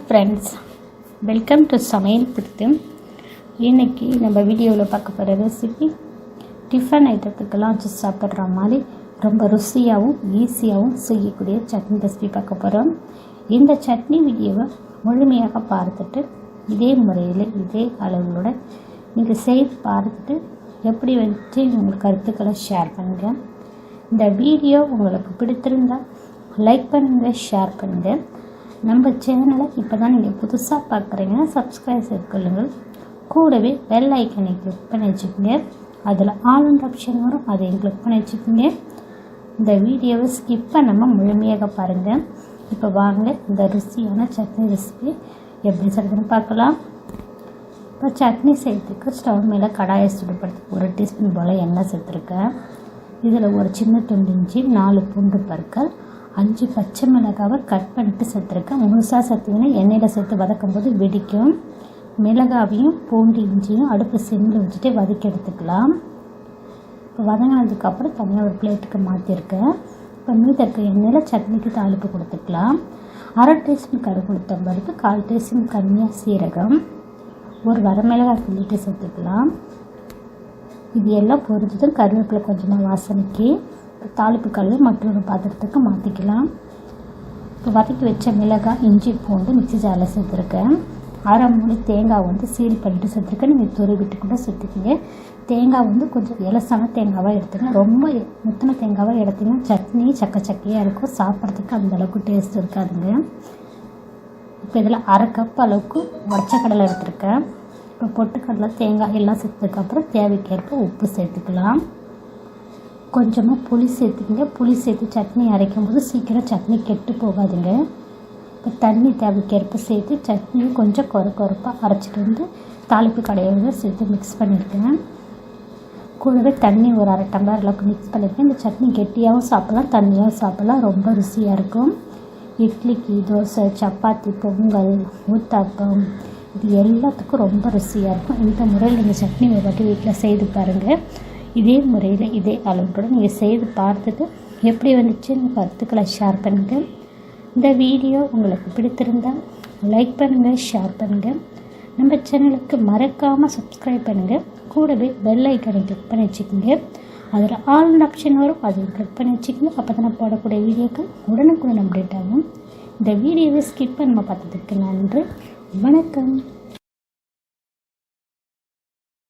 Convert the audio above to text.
Friends welcome to சமையல் பிடித்து இன்றைக்கி நம்ம வீடியோவில் பார்க்க போகிற ரெசிபி டிஃபன் ஐட்டத்துக்கெல்லாம் வச்சு சாப்பிட்ற மாதிரி ரொம்ப ருசியாகவும் ஈஸியாகவும் செய்யக்கூடிய சட்னி ரெசிபி பார்க்க போகிறோம் இந்த சட்னி வீடியோவை முழுமையாக பார்த்துட்டு இதே முறையில் இதே அளவுகளோட நீங்கள் செய்து பார்த்துட்டு எப்படி வச்சு உங்கள் கருத்துக்களை ஷேர் பண்ணுங்கள் இந்த வீடியோ உங்களுக்கு பிடித்திருந்தால் லைக் பண்ணுங்கள் ஷேர் பண்ணுங்கள் நம்ம சேனலை இப்போ தான் நீங்கள் புதுசாக பார்க்குறீங்கன்னா சப்ஸ்கிரைப் செய்துக்கொள்ளுங்கள் கூடவே பெல் ஐக்கனை கிளிக் பண்ணி வச்சுக்கோங்க. அதில் ஆல் ஆப்ஷன் வரும். அதையும் கிளிக் பண்ணி வச்சுக்கோங்க. இந்த வீடியோவை ஸ்கிப் பண்ணாமல் முழுமையாக பாருங்கள் இப்போ வாங்க இந்த ருசியான சட்னி ரெசிபி எப்படி செய்யுதுன்னு பார்க்கலாம். இப்போ சட்னி செய்யறதுக்கு ஸ்டவ் மேலே கடாயை சுடுபடுத்து ஒரு டீஸ்பூன் போல் எண்ணெய் சேர்த்துருக்கேன். இதில் ஒரு சின்ன துண்டு இஞ்சி நாலு பூண்டு பற்கள் அஞ்சு பச்சை மிளகாவை கட் பண்ணிட்டு சேர்த்துருக்கேன். முழுசாக சேர்த்திங்கன்னா எண்ணெயில் சேர்த்து வதக்கும் போது வெடிக்கும். மிளகாவையும் பூண்டு இஞ்சியும் அடுப்பு சிம்மில் வச்சுட்டு வதக்கி எடுத்துக்கலாம். இப்போ வதங்கினதுக்கப்புறம் தனியாக ஒரு பிளேட்டுக்கு மாற்றிருக்கேன் இப்போ மீத இருக்க எண்ணெயில் சட்னிக்கு தாளிப்பு கொடுத்துக்கலாம். அரை டீஸ்பூன் கரு கொடுத்த பருப்பு கால் டீஸ்பூன் கம்மியாக சீரகம் ஒரு வரமிளகாய் கிள்ளிட்டு சேர்த்துக்கலாம். இது எல்லாம் பொரிஞ்சதும் கருவேப்பிலை கொஞ்சமாக வாசனைக்கு தாளிப்பு கல் மற்றொரு பாத்திரத்துக்கு மாற்றிக்கலாம் இப்போ வதக்கி வச்ச மிளகாய் இஞ்சி பூண்டு மிக்சி ஜாரில் சேர்த்துருக்கேன். அரை மூணு தேங்காய் வந்து சீல் பண்ணிட்டு சேர்த்துருக்கேன். நீங்கள் துருவிட்டு கூட சேர்த்துக்கிங்க. தேங்காய் வந்து கொஞ்சம் இலசான தேங்காவாக எடுத்துங்க ரொம்ப முத்தின தேங்காவாக எடுத்திங்கன்னா சட்னி சக்க சக்கையாக இருக்கும். சாப்பிட்றதுக்கு அந்தளவுக்கு டேஸ்ட் இருக்காதுங்க. இப்போ இதில் அரை கப் அளவுக்கு உடச்ச கடலை எடுத்துருக்கேன். இப்போ பொட்டுக்கடலை தேங்காய் எல்லாம் சேர்த்ததுக்கப்புறம் தேவைக்கேற்ப உப்பு சேர்த்துக்கலாம். கொஞ்சமாக புளி சேர்த்துக்கிங்க. புளி சேர்த்து சட்னி அரைக்கும் போது சீக்கிரம் சட்னி கெட்டு போகாதுங்க. இப்போ தண்ணி தேவைக்கேற்ப சேர்த்து சட்னியும் கொஞ்சம் கொர கொரப்பாக அரைச்சிட்டு வந்து தாளிப்பு கடையோட சேர்த்து மிக்ஸ் பண்ணியிருக்கேன் கூடவே தண்ணி ஒரு அரை டம்ளர் அளவுக்கு மிக்ஸ் பண்ணியிருக்கேன் இந்த சட்னி கெட்டியாகவும் சாப்பிட்லாம் தண்ணியாகவும் சாப்பிட்லாம். ரொம்ப ருசியாக இருக்கும். இட்லிக்கு தோசை சப்பாத்தி பொங்கல் ஊத்தாப்பம் இது எல்லாத்துக்கும் ரொம்ப ருசியாக இருக்கும். இந்த முறையில் நீங்கள் சட்னி ஒரு வாட்டி வீட்டில் செய்து பாருங்கள் இதே முறையில் இதே அளவுக்குடன் நீங்கள் செய்து பார்த்துட்டு எப்படி வந்துச்சுன்னு கருத்துக்களை ஷேர் பண்ணுங்கள் இந்த வீடியோ உங்களுக்கு பிடித்திருந்தால் லைக் பண்ணுங்கள் ஷேர் பண்ணுங்கள் நம்ம சேனலுக்கு மறக்காமல் சப்ஸ்கிரைப் பண்ணுங்கள் கூடவே பெல் ஐக்கனை கிளிக் பண்ணி வச்சுக்கோங்க. அதில் ஆல் ஆப்ஷன் வரும். அதையும் கிளிக் பண்ணி வச்சுக்கோங்க. அப்போ தான் நான் போடக்கூடிய வீடியோக்கள் உடனுக்குடன் அப்டேட் ஆகும். இந்த வீடியோவை ஸ்கிப் பண்ண பார்த்ததுக்கு நன்றி. வணக்கம்.